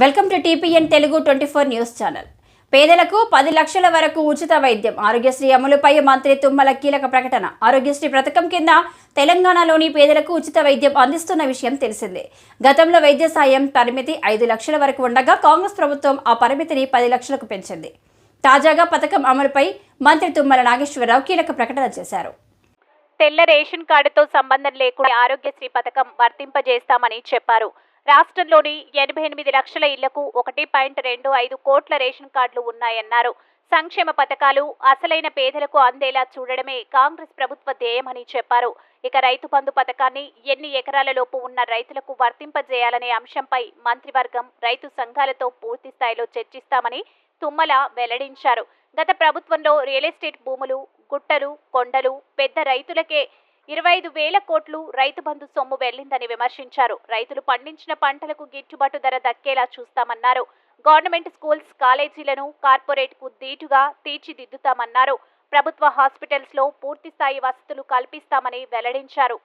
Welcome to TPN Telugu twenty four news channel. పేదలకు పది లక్షల వరకు ఉచిత వైద్యం ఆరోగ్యశ్రీ అమలుపై మంత్రి తుమ్మల కీలక ప్రకటన. ఆరోగ్యశ్రీ పథకం కింద తెలంగాణలోని పేదలకు ఉచిత వైద్యం అందిస్తున్న విషయం తెలిసిందే. గతంలో వైద్య సాయం పరిమితి ఐదు లక్షల వరకు ఉండగా కాంగ్రెస్ ప్రభుత్వం ఆ పరిమితిని పది లక్షలకు పెంచింది. తాజాగా పథకం అమలుపై మంత్రి తుమ్మల నాగేశ్వరరావు కీలక ప్రకటన చేశారు. తెల్ల రేషన్ కార్డుతో సంబంధం లేకుండా ఆరోగ్యశ్రీ పథకం వర్తింపజేస్తామని చెప్పారు. రాష్ట్రంలోని ఎనభై ఎనిమిది లక్షల ఇళ్ళకు ఒకటి పాయింట్ రెండు ఐదు కోట్ల రేషన్ కార్డులు ఉన్నాయన్నారు. సంక్షేమ పథకాలు అసలైన పేదలకు అందేలా చూడడమే కాంగ్రెస్ ప్రభుత్వ ధ్యేయమని చెప్పారు. ఇక రైతు బంధు పథకాన్ని ఎన్ని ఎకరాలలోపు ఉన్న రైతులకు వర్తింపజేయాలనే అంశంపై మంత్రివర్గం రైతు సంఘాలతో పూర్తి స్థాయిలో చర్చిస్తామని తుమ్మల వెల్లడించారు. గత ప్రభుత్వంలో రియల్ ఎస్టేట్ భూములు గుట్టలు కొండలు పెద్ద రైతులకే ఇరవై ఐదు వేల కోట్లు రైతు బంధు సొమ్ము వెళ్ళిందని విమర్శించారు. రైతులు పండించిన పంటలకు గిట్టుబాటు ధర దక్కేలా చూస్తామన్నారు. గవర్నమెంట్ స్కూల్స్ కాలేజీలను కార్పొరేట్కు దీటుగా తీర్చిదిద్దుతామన్నారు. ప్రభుత్వ హాస్పిటల్స్లో పూర్తి స్థాయి వసతులు కల్పిస్తామని వెల్లడించారు.